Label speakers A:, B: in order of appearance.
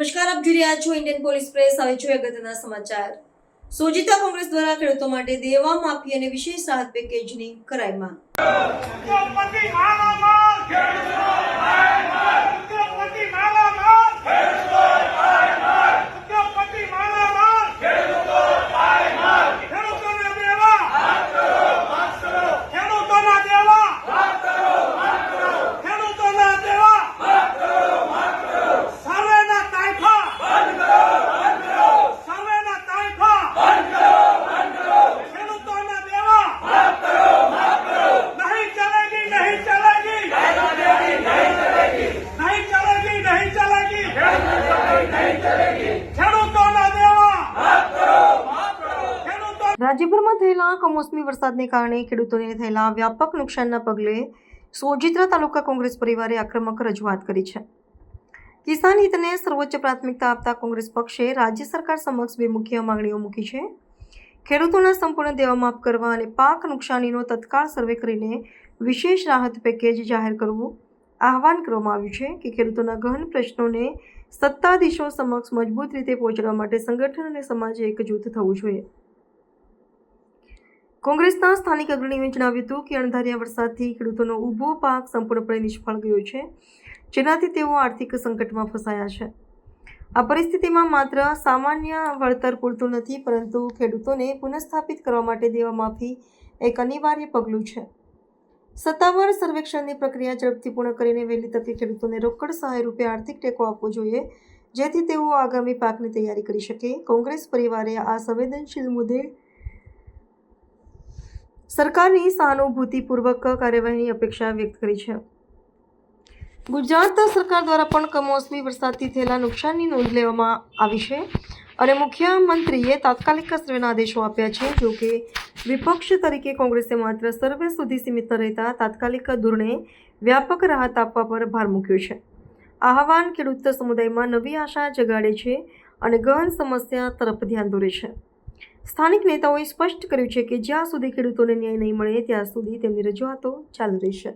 A: નમસ્કાર, આપ જોઈ રહ્યા છો ઇન્ડિયન પોલીસ પ્રેસ. હવે જોઈએ અગત્યના સમાચાર. સોજિતા કોંગ્રેસ દ્વારા ખેડૂતો માટે દેવા માફી અને વિશેષ રાહત પેકેજની કરાઈ માંગ. રાજ્યભરમાં થયેલા કમોસમી વરસાદને કારણે ખેડૂતોને થયેલા વ્યાપક નુકસાનના પગલે સોજિત્રા તાલુકા કોંગ્રેસ પરિવારે આક્રમક રજૂઆત કરી છે. કિસાન હિતને સર્વોચ્ચ પ્રાથમિકતા આપતા કોંગ્રેસ પક્ષે રાજ્ય સરકાર સમક્ષ બે મુખ્ય માંગણીઓ મૂકી છે. ખેડૂતોના સંપૂર્ણ દેવા માફ કરવા અને પાક નુકસાનીનો તત્કાળ સર્વે કરીને વિશેષ રાહત પેકેજ જાહેર કરવું આહવાન કરવામાં આવ્યું છે કે ખેડૂતોના ગહન પ્રશ્નોને સત્તાધીશો સમક્ષ મજબૂત રીતે પહોંચાડવા માટે સંગઠન અને સમાજે એકજૂથ થવું જોઈએ. કોંગ્રેસના સ્થાનિક અગ્રણીઓએ જણાવ્યું હતું કે અણધાર્યા વરસાદથી ખેડૂતોનો ઊભો પાક સંપૂર્ણપણે નિષ્ફળ ગયો છે, જેનાથી તેઓ આર્થિક સંકટમાં ફસાયા છે. આ પરિસ્થિતિમાં માત્ર સામાન્ય વળતર પૂરતું નથી, પરંતુ ખેડૂતોને પુનઃસ્થાપિત કરવા માટે દેવા માફી એક અનિવાર્ય પગલું છે. સત્તાવાર સર્વેક્ષણની પ્રક્રિયા ઝડપથી પૂર્ણ કરીને વહેલી તકે ખેડૂતોને રોકડ સહાય રૂપે આર્થિક ટેકો આપવો જોઈએ, જેથી તેઓ આગામી પાકની તૈયારી કરી શકે. કોંગ્રેસ પરિવારે આ સંવેદનશીલ મુદ્દે સરકારની સહાનુભૂતિપૂર્વક કાર્યવાહીની અપેક્ષા વ્યક્ત કરી છે. ગુજરાત સરકાર દ્વારા પણ કમોસમી વરસાદથી થયેલા નુકસાનની નોંધ લેવામાં આવી છે અને મુખ્યમંત્રીએ તાત્કાલિક સર્વેના આદેશો આપ્યા છે. જો કે વિપક્ષ તરીકે કોંગ્રેસે માત્ર સર્વે સુધી સીમિત રહેતા તાત્કાલિક ધોરણે વ્યાપક રાહત આપવા પર ભાર મૂક્યો છે. આહવાન ખેડૂત સમુદાયમાં નવી આશા જગાડે છે અને ગહન સમસ્યા તરફ ધ્યાન દોરે છે. સ્થાનિક નેતાઓએ સ્પષ્ટ કર્યું છે કે જ્યાં સુધી ખેડૂતોને ન્યાય નહીં મળે ત્યાં સુધી તેમની રજૂઆતો ચાલુ રહેશે.